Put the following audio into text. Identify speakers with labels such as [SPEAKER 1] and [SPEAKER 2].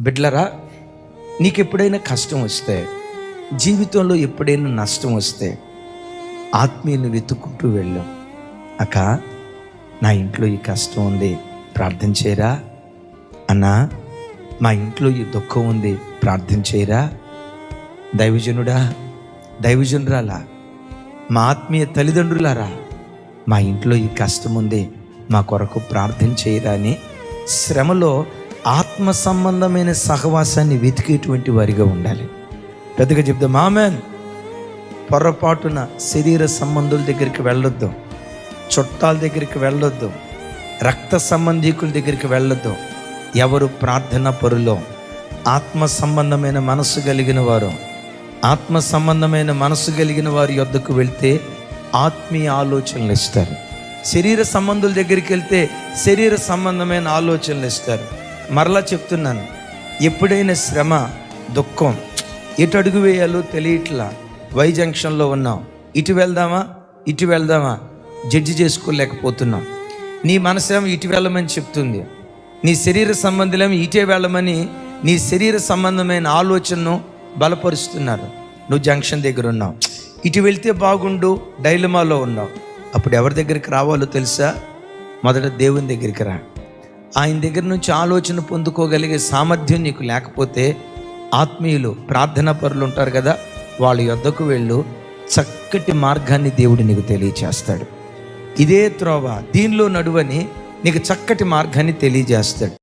[SPEAKER 1] బిడ్లరా నీకు ఎప్పుడైనా కష్టం వస్తే జీవితంలో ఎప్పుడైనా నష్టం వస్తే ఆత్మీయుని వెతుక్కుంటూ వెళ్ళాం. అక్క నా ఇంట్లో ఈ కష్టం ఉంది ప్రార్థన చేయరా? అన్నా మా ఇంట్లో ఈ దుఃఖం ఉంది ప్రార్థన చేయరా? దైవజనుడా దైవజనురాలా మా ఆత్మీయ తల్లిదండ్రులారా మా ఇంట్లో ఈ కష్టం ఉంది మా కొరకు ప్రార్థన చేయరా అని శ్రమలో ఆత్మ సంబంధమైన సహవాసాన్ని వెతికేటువంటి వారిగా ఉండాలి. పెద్దగా చెప్దాం మామెన్ పొరపాటున శరీర సంబంధుల దగ్గరికి వెళ్ళొద్దు. చుట్టాల దగ్గరికి వెళ్ళొద్దు. రక్త సంబంధీకుల దగ్గరికి వెళ్ళొద్దు. ఎవరు ప్రార్థన పరులో ఆత్మ సంబంధమైన మనసు కలిగిన వారు ఆత్మ సంబంధమైన మనసు కలిగిన వారి యొద్దకు వెళ్తే ఆత్మీయ ఆలోచనలు ఇస్తారు. శరీర సంబంధుల దగ్గరికి వెళ్తే శరీర సంబంధమైన ఆలోచనలు ఇస్తారు. మరలా చెప్తున్నాను. ఎప్పుడైనా శ్రమ దుఃఖం ఎటు అడుగు వేయాలో తెలియట్లా. వై జంక్షన్లో ఉన్నాం ఇటు వెళ్దామా? ఇటు వెళ్దామా? జడ్జి చేసుకోలేకపోతున్నాం. నీ మనసేమో ఇటు వెళ్ళమని చెప్తుంది. నీ శరీర సంబంధులేమో ఇటే వెళ్ళమని నీ శరీర సంబంధమైన ఆలోచనను బలపరుస్తున్నారు. నువ్వు జంక్షన్ దగ్గర ఉన్నావు. ఇటు వెళ్తే బాగుండు డైలమాలో ఉన్నావు. అప్పుడు ఎవరి దగ్గరికి రావాలో తెలుసా? మొదట దేవుని దగ్గరికి రా. ఆయన దగ్గర నుంచి ఆలోచన పొందుకోగలిగే సామర్థ్యం నీకు లేకపోతే ఆత్మీయులు ప్రార్థనా పరులు ఉంటారు కదా వాళ్ళ యొద్దకు వెళ్ళు. చక్కటి మార్గాన్ని దేవుడు నీకు తెలియచేస్తాడు. ఇదే త్రోవ దీనిలో నడువని నీకు చక్కటి మార్గాన్ని తెలియజేస్తాడు.